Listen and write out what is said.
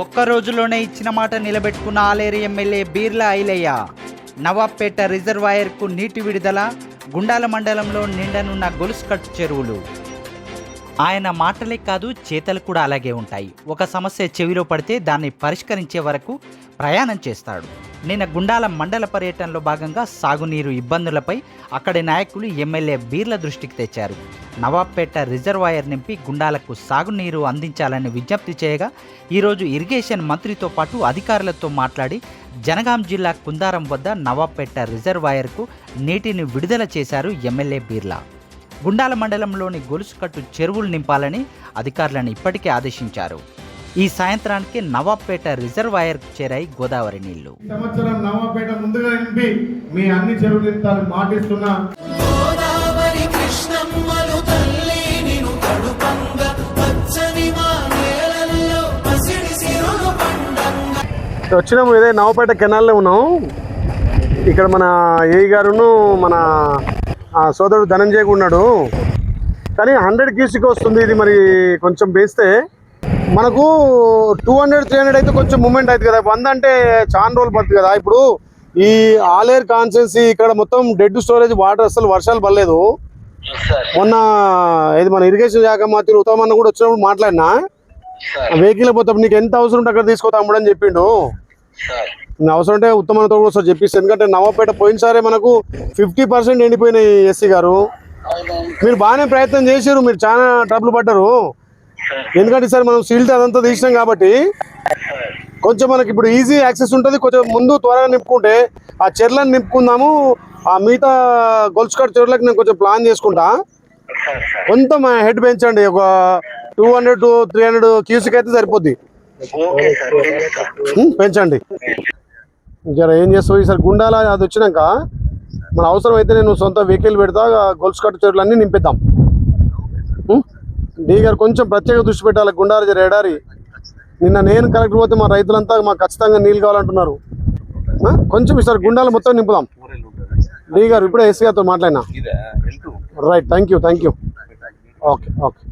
ఒక్క రోజులోనే ఇచ్చిన మాట నిలబెట్టుకున్న ఆలేరు ఎమ్మెల్యే బీర్లా ఐలయ్య. నవాబ్పేట రిజర్వాయర్కు నీటి విడుదల గుండాల మండలంలో నిండనున్న గొలుసుకట్టు చెరువులు. ఆయన మాటలే కాదు చేతలు కూడా అలాగే ఉంటాయి. ఒక సమస్య చెవిలో పడితే దాన్ని పరిష్కరించే వరకు ప్రయాణం చేస్తాడు. నిన్న గుండాల మండల పర్యటనలో భాగంగా సాగునీరు ఇబ్బందులపై అక్కడి నాయకులు ఎమ్మెల్యే బీర్ల దృష్టికి తెచ్చారు. నవాబ్పేట రిజర్వాయర్ నింపి గుండాలకు సాగునీరు అందించాలని విజ్ఞప్తి చేయగా ఈరోజు ఇరిగేషన్ మంత్రితో పాటు అధికారులతో మాట్లాడి జనగాం జిల్లా కుందారం వద్ద నవాబ్పేట రిజర్వాయర్కు నీటిని విడుదల చేశారు ఎమ్మెల్యే బీర్లా. గుండాల మండలంలోని గొలుసుకట్టు చెరువులు నింపాలని అధికారులను ఇప్పటికే ఆదేశించారు. ఈ సాయంత్రానికి నవాబ్పేట రిజర్వాయర్కు చేరాయి గోదావరి నీళ్ళు. సంవత్సరం నవాపేట ముందుగా నింపి మీ అన్ని చెరువులు మాటిస్తున్నా. వచ్చినాము ఇదే నవపేట కెనాల్లో ఉన్నాం. ఇక్కడ మన ఏ గారును మన ఆ, సోదరుడు ధనంజయ్ ఉన్నాడు. కానీ హండ్రెడ్ క్యూసిక్ వస్తుంది ఇది మరి కొంచెం వేస్తే. మనకు టూ హండ్రెడ్ త్రీ హండ్రెడ్ అయితే కొంచెం మూమెంట్ అవుతుంది కదా. వంద అంటే చాలా రోజులు పడుతుంది కదా. ఇప్పుడు ఈ ఆలేర్ కాన్సెన్సీ ఇక్కడ మొత్తం డెడ్ స్టోరేజ్ వాటర్ అసలు వర్షాలు పడలేదు. మొన్న ఇది మన ఇరిగేషన్ శాఖ మంత్రి ఉత్తమన్న కూడా వచ్చినప్పుడు మాట్లాడినా వెహికల్ పోతాం నీకు ఎంత అవసరం ఉంటే అక్కడ తీసుకోతా అమ్మడని చెప్పిండు. అవసరం ఉంటే ఉత్తమనతో కూడా ఒకసారి చెప్పిస్తాను ఎందుకంటే నవపేట పోయినసారే మనకు ఫిఫ్టీ పర్సెంట్ ఎండిపోయినాయి ఎస్సీ గారు. మీరు బాగానే ప్రయత్నం చేశారు మీరు చాలా ట్రబుల్ పడ్డారు. ఎందుకంటే సార్ మనం సీల్ట్ అదంతా తీసినాం కాబట్టి కొంచెం మనకి ఇప్పుడు ఈజీ యాక్సెస్ ఉంటుంది. కొంచెం ముందు త్వరగా నింపుకుంటే ఆ చెర్లను నింపుకుందాము. ఆ మిగతా గొలుసుకట్ చెరువులకు నేను కొంచెం ప్లాన్ చేసుకుంటా. కొంత మా హెడ్ పెంచండి ఒక two hundred to three hundred cusec అయితే సరిపోద్ది. పెంచండి జర ఏం చేస్తావు? ఈసారి గుండాల అది వచ్చినాక మన అవసరం అయితే నేను సొంత వెహికల్ పెడతా గొలుసు కట్టు చెరువులు అన్నీ నింపిద్దాం? డీ గారు కొంచెం ప్రత్యేక దృష్టి పెట్టాలి. గుండాల జర ఎడారి నిన్న నేను కలెక్టర్ పోతే మా రైతులంతా మాకు ఖచ్చితంగా నీళ్ళు కావాలంటున్నారు? కొంచెం ఈసారి గుండాలు మొత్తం నింపుదాం. డీ గారు ఇప్పుడే ఎస్సీ గారితో మాట్లాడినా. Right thank you thank you okay okay